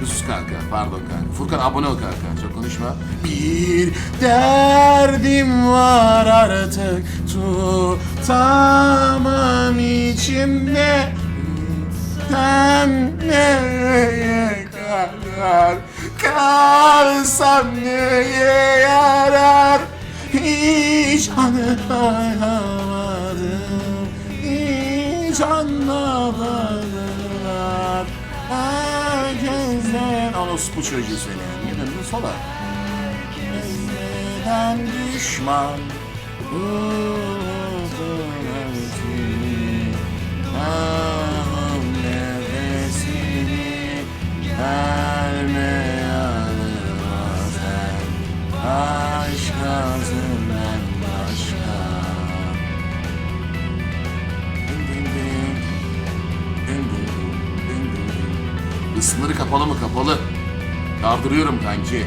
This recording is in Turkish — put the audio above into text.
Sus kanka pardon kanka. Furkan abone ol kanka çok konuşma. Bir derdim var artık tutamam içimde. Sen nereye kadar kalsam neye yarar Hiç anlamadım Hiç anlamadılar Bu çocuğu Niye döndün sola Neden düşman Buldum özünü Ahım nefesini Verme sen Aşk ağzından başka. Isınır kapalı mı kapalı? Yardırıyorum kanki.